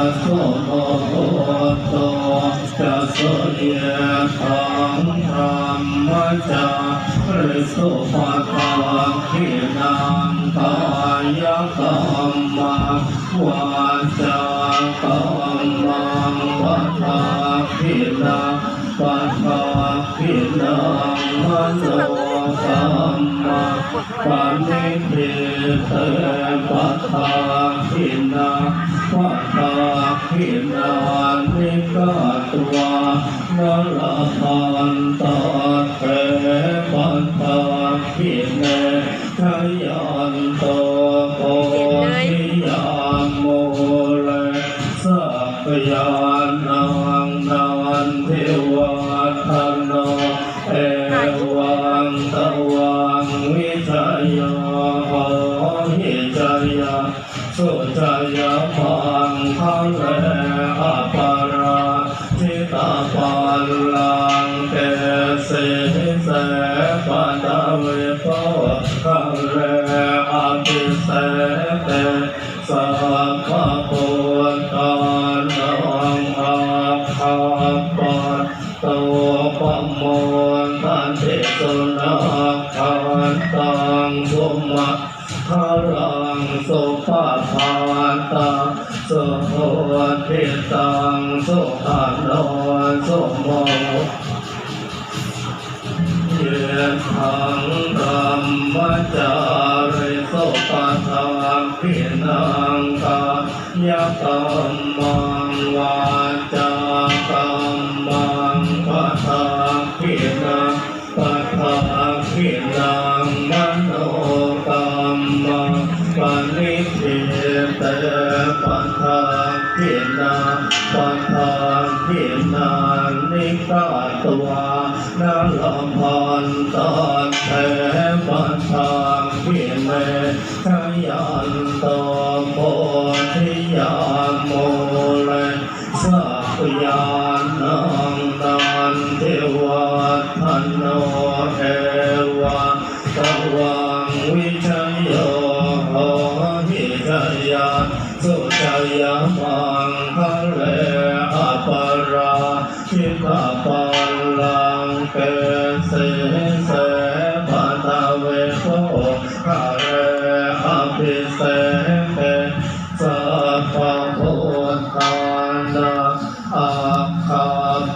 โกภาเรอภิเสโตโมอะภิสุนาภะตังสุมังคลังสุภาพาตังสุโตกัสโลสุโมโหโตจะสุเยธังธรรมจักริสุภาตังขีนังกายกรรมวาจากรรมังวัฏฏาขีนังปัฏฐาขีนังมโนกรรมังปานิทิเตปัฏฐาขีนังปัฏ ฐานังนิกาตัวมลพันตาเตปัฏฐาขีเนทยันโตโพธิยามโมเลสัพยานังนันเทวาทนโนเอวังตวังวิจยโหหิจยาสุจยมังคะเล ลังเกเสเสปัตเวโกคะเลอภิเสเตสัพพะพุทธานังอาภาปัตโตปะโมทันเตสุนาคันตังสุมาคารังสุภาพานตัง สุโหติตังสุขันโนสุโมเยทังธรรมจาริสุปัสสังพินังกายกรรมังวาาพินังปัทาพินังนิกาตัวนาลพันตาเทปัทธาพิเมทยันตโพธิยามโมเลสัพยานังนันเทวาทนโนเอวะตวังวิช เ